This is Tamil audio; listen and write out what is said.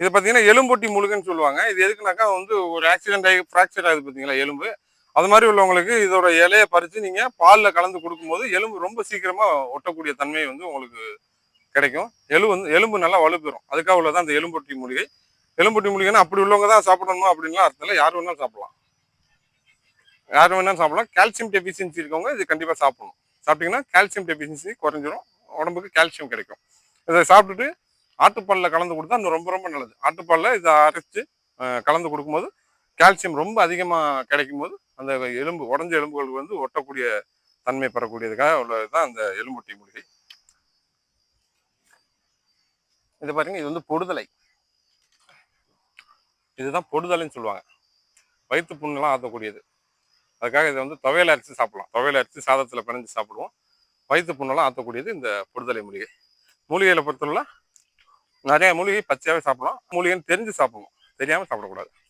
இது பார்த்தீங்கன்னா எலும்பொட்டி முழுகுன்னு சொல்லுவாங்க. இது எதுக்குனாக்கா வந்து ஒரு ஆக்சிடென்ட் ஆகி ஃப்ராக்சர் ஆகுது பார்த்தீங்களா எலும்பு. அது மாதிரி உள்ளவங்களுக்கு இதோட இலையை பறித்து நீங்கள் பாலில் கலந்து கொடுக்கும்போது எலும்பு ரொம்ப சீக்கிரமாக ஒட்டக்கூடிய தன்மை வந்து உங்களுக்கு கிடைக்கும். எலும்பு வந்து எலும்பு நல்லா வலுப்பெறும். அதுக்காக உள்ளதான் அந்த எலும்பொட்டி மூலிகை. எலும்பொட்டி மூலிகைன்னா அப்படி உள்ளவங்க தான் சாப்பிடணுமா அப்படின்லாம் அர்த்தம் இல்லை. யார் வேணாலும் சாப்பிடலாம். யார் வேணாலும் சாப்பிடலாம். கால்சியம் டெஃபிஷியன்சி இருக்கவங்க இது கண்டிப்பாக சாப்பிடணும். சாப்பிட்டிங்கன்னா கால்சியம் டெஃபிஷியன்சி குறைஞ்சிரும். உடம்புக்கு கால்சியம் கிடைக்கும். இதை சாப்பிட்டுட்டு ஆட்டுப்பாலில் கலந்து கொடுத்தா இன்னும் ரொம்ப ரொம்ப நல்லது. ஆட்டுப்பாலில் இதை அரைச்சி கலந்து கொடுக்கும்போது கால்சியம் ரொம்ப அதிகமாக கிடைக்கும் போது அந்த எலும்பு உடஞ்ச எலும்புகளுக்கு வந்து ஒட்டக்கூடிய தன்மை பெறக்கூடியதுக்காக உள்ளது தான் அந்த எலும்புட்டி மூலிகை. இது பாருங்க இது வந்து பொடுதலை. இதுதான் பொடுதலைன்னு சொல்லுவாங்க. வயிற்று புண்ணெல்லாம் ஆற்றக்கூடியது அதுக்காக இதை வந்து துவையல் அரைச்சி சாப்பிடலாம். துவையல் அரைச்சி சாதத்தில் பிணைஞ்சு சாப்பிடுவோம். வயிற்று புண்ணெல்லாம் ஆற்றக்கூடியது இந்த பொடுதலை மூலிகை. மூலிகையில் பொறுத்தவரை நிறைய மூலிகை பச்சையாகவே சாப்பிடலாம். மூலிகைன்னு தெரிஞ்சு சாப்பிடணும். தெரியாமல் சாப்பிடக்கூடாது.